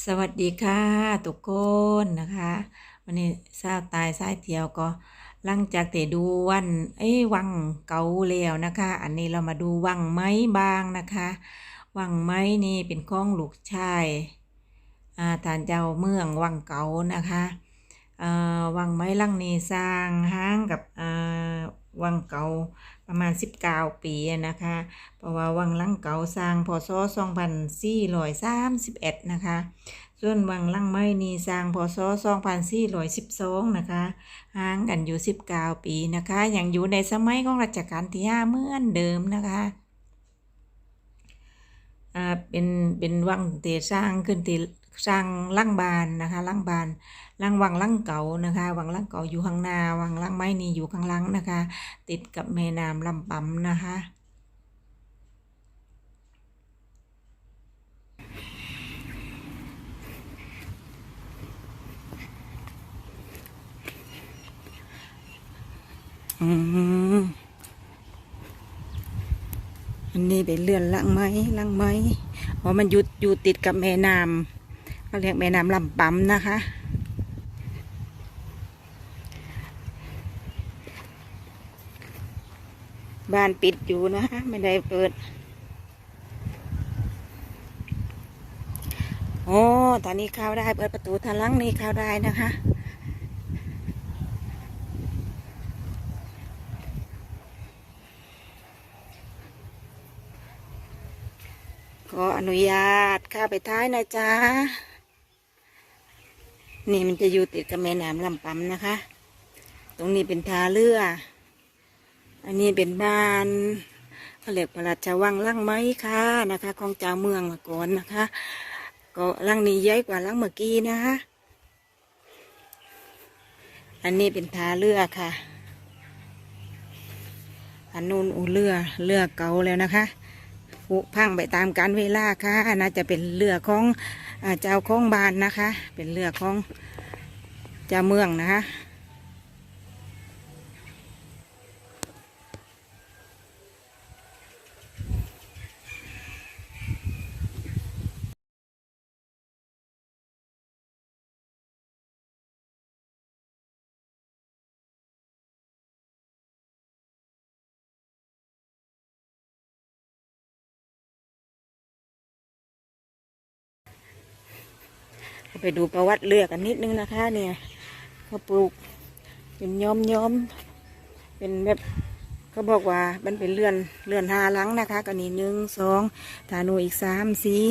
สวัสดีค่ะทุกคนนะคะ วันนี้ทราตายสายเที่ยวก็หลังจากที่ดูวันเอ้วังเก่าแล้วนะคะ อันนี้เรามาดูวังไม้บางนะคะ วังไม้นี่เป็นของลูกชายอาท่านเจ้าเมืองวังเก่านะคะวังไม้ลังนี้สร้างห้างกับอ่า วังเก่าประมาณ 19 ปีนะคะ เพราะว่าวังลังเก่าสร้างพศ2431นะคะ ส่วนวังลังไม้นี่สร้างพศ2412นะคะห่างกันอยู่ 19 ปีนะคะยังอยู่ในสมัยของรัชกาลที่5เหมือนเดิมนะคะอ่าเป็นเป็นวังที่สร้างขึ้นที่ สร้างหลังบานนะคะหลังบานหลังวังหลังเก่านะคะวังหลังเก่าอยู่ข้างหน้าวังหลังไม้นี่อยู่ข้างหลังนะคะ ติดกับแม่น้ำลำปำนะคะอืมอันนี้เป็นเรือนลังไม้ลังไม้เพราะมันอยู่อยู่ติดกับแม่น้ำ เขาเรียกแม่น้ำลำปำนะคะ บ้านปิดอยู่นะคะไม่ได้เปิด โอ้ตอนนี้เข้าได้เปิดประตูทางลังนี่เข้าได้นะคะขออนุญาตเข้าไปท้ายนะจ๊ะ นี่มันจะอยู่ติดกับแม่น้ำลำปำนะคะ ตรงนี้เป็นท่าเรือ อันนี้เป็นบ้านเขาเรียกพระราชวังลังไม้ค่ะนะคะ ของเจ้าเมืองมาก่อนนะคะ ก็ลังนี้ใหญ่กว่าลังเมื่อกี้นะคะ อันนี้เป็นท่าเรือค่ะ อันนู้นอูเรือเรือเก่าแล้วนะคะผุพังไปตามการเวลาค่ะน่าจะเป็นเรือของ เจ้าของบ้านนะคะ เป็นเรือของเจ้าเมืองนะคะ ไปดูประวัติเรือกันนิดนึงนะคะ เนี่ยเขาปลูกเป็นย้อมย้อมเป็นแบบเขาบอกว่ามันเป็นเรือนเรือนหาหลังนะคะก็นี่หนึ่งสองฐานูอีกสามสี่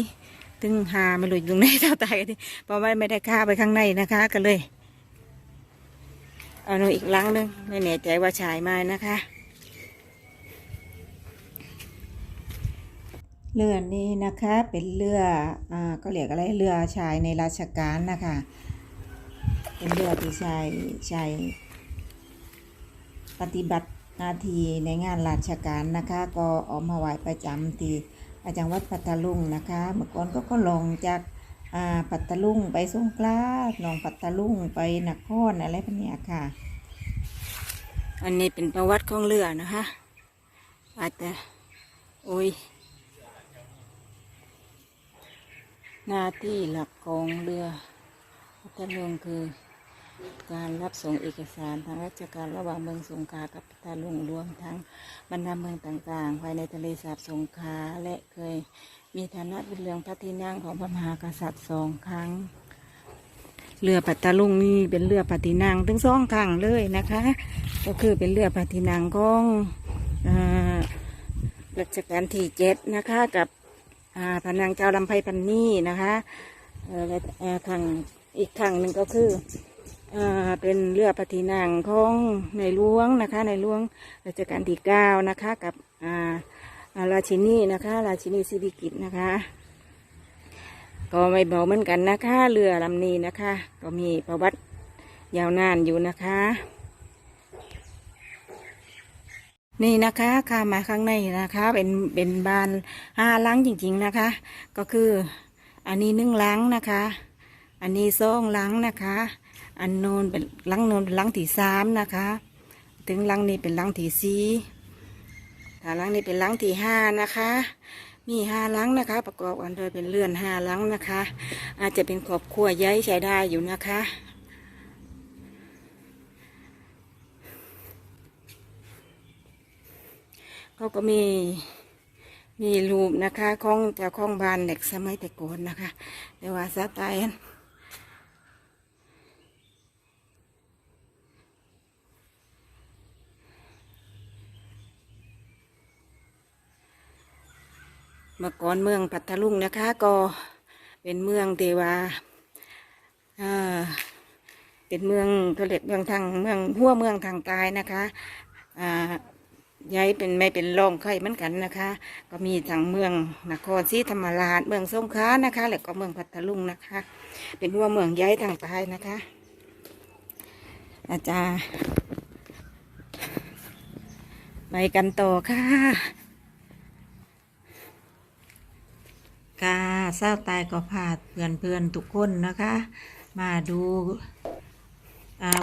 ถึงหาไม่รู้อยู่ตรงไหนเท่าตายกันทีเพราะว่าไม่ได้ข้าไปข้างในนะคะก็เลย เอาหนูอีกหลังหนึงไม่แน่ใจว่าชายไม้นะคะ เรือนี้นะคะเป็นเรืออ่าก็เรียกอะไรเรือชายในราชการนะคะเป็นเรือที่ใชายชายปฏิบัติหน้าที่ในงานราชการนะคะ ก็ออกมาไหวประจำที่จังหวัดปัตตาลุงนะคะ เมื่อก่อนก็ก็ลงจากอ่าปัตตาลุงไปสงขลาลงปัตตาลุงไปนครอะไรพวกเนี้ยค่ะ อันนี้เป็นประวัติของเรือนะคะอาจจะโอ้ย หน้าที่หลักของเรือพัทลุงคือ การรับส่งเอกสารทางราชการระหว่างเมืองสงขลากับพัทลุงรวมทั้งบรรดาเมืองต่างๆ ภายในทะเลสาบสงขลาและเคยมีฐานะเป็นเรืองพระที่นั่งของพระมหากษัตริย์สองครั้ง เรือปัตตาลุงนี่เป็นเรือปฏินังทั้งสองครั้งเลยนะคะ ก็คือเป็นเรือปฏินังของอ่ารัชกาลที่เจ็ดนะคะกับ พนางเจ้าลำไพพันนี่นะคะและทางอีกทางหนึ่งก็คือเป็นเรือปฏินางของในหลวงนะคะ ในหลวงรัชกาลที่เก้านะคะกับราชินีนะคะ ราชินีสิริกิตนะคะ ก็ไม่เบาเหมือนกันนะคะ เรือลำนี้นะคะ ก็มีประวัติยาวนานอยู่นะคะ นี่นะคะข้ามาข้างในนะคะ เป็นเป็นบานห้าลังจริงๆนะคะ ก็คืออันนี้นึ่งหลังนะคะ อันนี้สองหลังนะคะ อันโน้นเป็นหลังโน้นเป็นหลังที่สามนะคะ ถึงหลังนี้เป็นหลังที่สี่ถ้าหลังนี้เป็นหลังที่ห้านะคะมีห้าลังนะคะ ประกอบกันโดยเป็นเรือนห้าลังนะคะ อาจจะเป็นครอบครัวย้ายใช้ได้อยู่นะคะ เขาก็มีมีรูปนะคะของเจ้าของบานเด็กสมัยแต่ก่อนนะคะแต่ว่าสไตล์เมื่อก่อนเมืองพัทลุงนะคะ ก็เป็นเมืองเทวาอ่าเป็นเมืองเขาเรียกเมืองทางเมืองหัวเมืองทางใต้นะคะอ่า ย้ายเป็นไม่เป็นรองใครเหมือนกันนะคะ ก็มีทั้งเมืองนครศรีธรรมราชเมืองสงขลานะคะ แล้วก็เมืองพัทลุงนะคะ เป็นหัวเมืองย้ายทางใต้นะคะ อาจารย์ไปกันต่อค่ะ ค่ะเศร้าตายก็พาเพื่อนเพื่อนๆทุกคนนะคะ มาดู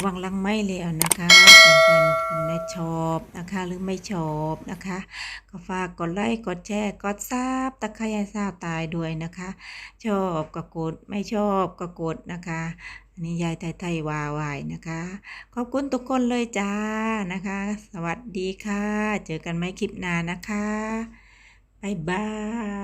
วังลังไม่แล้วนะคะเพื่อนๆคุณแม่ชอบนะคะหรือไม่ชอบนะคะ ก็ฝากกดไลค์กดแชร์กดซับตะไคร้ให้ทราบตายด้วยนะคะ ชอบก็กดไม่ชอบก็กดนะคะอันนี้ยายไทยไทยวาวายนะคะ ขอบคุณทุกคนเลยจ้านะคะ สวัสดีค่ะ เจอกันไหมคลิปหน้านะคะ บ๊ายบาย